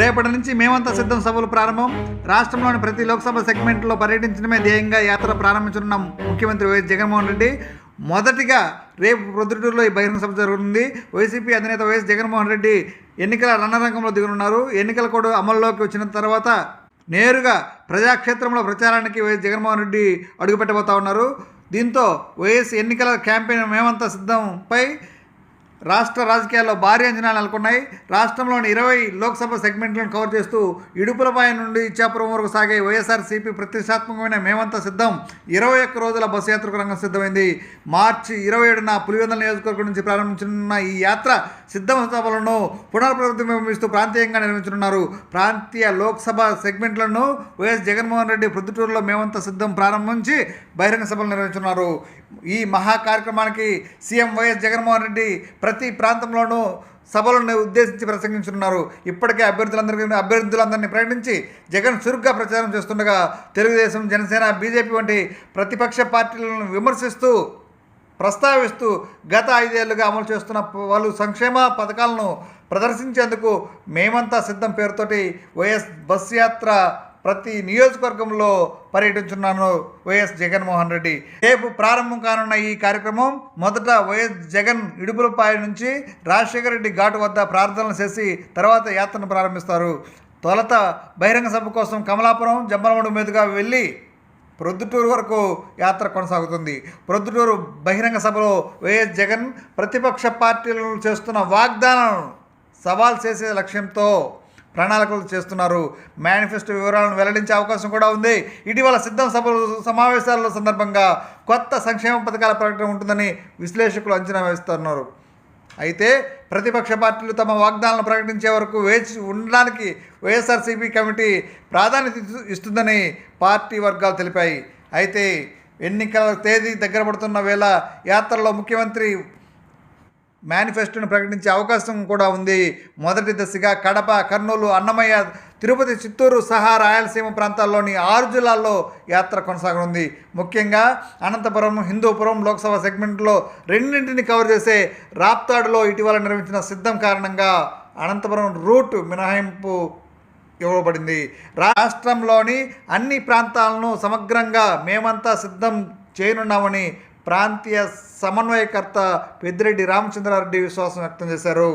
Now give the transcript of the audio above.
రేపటి నుంచి మేమంతా సిద్ధం సభలు ప్రారంభం. రాష్ట్రంలోని ప్రతి లోక్సభ సెగ్మెంట్లో పర్యటించడమే ధ్యేయంగా యాత్ర ప్రారంభించనున్న ముఖ్యమంత్రి వైఎస్ జగన్మోహన్ రెడ్డి. మొదటిగా రేపు ప్రొద్దుటూరులో ఈ బహిరంగ సభ జరుగుతుంది. వైసీపీ అధినేత వైఎస్ జగన్మోహన్ రెడ్డి ఎన్నికల రణరంగంలో దిగనున్నారు. ఎన్నికల కోడ్ అమల్లోకి వచ్చిన తర్వాత నేరుగా ప్రజాక్షేత్రంలో ప్రచారానికి వైఎస్ జగన్మోహన్ రెడ్డి అడుగుపెట్టబోతా ఉన్నారు. దీంతో వైఎస్ ఎన్నికల క్యాంపెయిన్ మేమంతా సిద్ధంపై రాష్ట్ర రాజకీయాల్లో భారీ అంచనాలు నెలకొన్నాయి. రాష్ట్రంలోని ఇరవై లోక్సభ సెగ్మెంట్లను కవర్ చేస్తూ ఇడుపులపాయ నుండి ఇచ్చాపురం వరకు సాగే వైఎస్ఆర్సీపీ ప్రతిష్టాత్మకమైన మేమంతా సిద్ధం. ఇరవై ఒక్క రోజుల బస్సు యాత్రకు రంగం సిద్ధమైంది. మార్చి ఇరవై ఏడున పులివెందుల నియోజకవర్గం నుంచి ప్రారంభించనున్న ఈ యాత్ర సిద్ధం సభలను పునర్ప్రతిబింబిస్తూ ప్రాంతీయంగా నిర్మించనున్నారు ప్రాంతీయ లోక్సభ సెగ్మెంట్లను వైఎస్ జగన్మోహన్ రెడ్డి ప్రొద్దుటూరులో మేమంతా సిద్ధం ప్రారంభించి బహిరంగ సభలు నిర్వహించున్నారు ఈ మహా కార్యక్రమానికి సీఎం వైఎస్ జగన్మోహన్ రెడ్డి ప్రతి ప్రాంతంలోనూ సభలను ఉద్దేశించి ప్రసంగించనున్నారు. ఇప్పటికే అభ్యర్థులందరికీ అభ్యర్థులందరినీ ప్రకటించి జగన్ చురుగ్గా ప్రచారం చేస్తుండగా తెలుగుదేశం జనసేన బీజేపీ వంటి ప్రతిపక్ష పార్టీలను విమర్శిస్తూ ప్రస్తావిస్తూ గత ఐదేళ్ళుగా అమలు చేస్తున్న పలు సంక్షేమ పథకాలను ప్రదర్శించేందుకు మేమంతా సిద్ధం పేరుతోటి వైఎస్ బస్ యాత్ర ప్రతి నియోజకవర్గంలో పర్యటించున్నాను వైఎస్ జగన్మోహన్ రెడ్డి. రేపు ప్రారంభం కానున్న ఈ కార్యక్రమం మొదట వైఎస్ జగన్ ఇడుపులపాయ నుంచి రాజశేఖర రెడ్డి ఘాటు వద్ద ప్రార్థనలు చేసి తర్వాత యాత్రను ప్రారంభిస్తారు. తొలత బహిరంగ సభ కోసం కమలాపురం జమ్మలమడు మీదుగా వెళ్ళి ప్రొద్దుటూరు వరకు యాత్ర కొనసాగుతుంది. ప్రొద్దుటూరు బహిరంగ సభలో వైఎస్ జగన్ ప్రతిపక్ష పార్టీలను చేస్తున్న వాగ్దానాలను సవాల్ చేసే లక్ష్యంతో ప్రణాళికలు చేస్తున్నారు. మేనిఫెస్టో వివరాలను వెల్లడించే అవకాశం కూడా ఉంది. ఇటీవల సిద్ధం సభలు సమావేశాల సందర్భంగా కొత్త సంక్షేమ పథకాల ప్రకటన ఉంటుందని విశ్లేషకులు అంచనా వేస్తున్నారు. అయితే ప్రతిపక్ష పార్టీలు తమ వాగ్దానాలను ప్రకటించే వరకు వేచి ఉండడానికి వైఎస్ఆర్సీపీ కమిటీ ప్రాధాన్యత ఇస్తుందని పార్టీ వర్గాలు తెలిపాయి. అయితే ఎన్నికల తేదీ దగ్గర పడుతున్న వేళ యాత్రలో ముఖ్యమంత్రి మేనిఫెస్టోను ప్రకటించే అవకాశం కూడా ఉంది. మొదటి దశగా కడప కర్నూలు అన్నమయ్య తిరుపతి చిత్తూరు సహా రాయలసీమ ప్రాంతాల్లోని ఆరు జిల్లాల్లో యాత్ర కొనసాగనుంది. ముఖ్యంగా అనంతపురం హిందూపురం లోక్సభ సెగ్మెంట్లో రెండింటిని కవర్ చేసే రాప్తాడులో ఇటీవల నిర్మించిన సిద్ధం కారణంగా అనంతపురం రూట్ మినహాయింపు ఇవ్వబడింది. రాష్ట్రంలోని అన్ని ప్రాంతాలను సమగ్రంగా మేమంతా సిద్ధం చేయనున్నామని ప్రాంతీయ సమన్వయకర్త పెద్దిరెడ్డి రామచంద్రారెడ్డి విశ్వాసం వ్యక్తం చేశారు.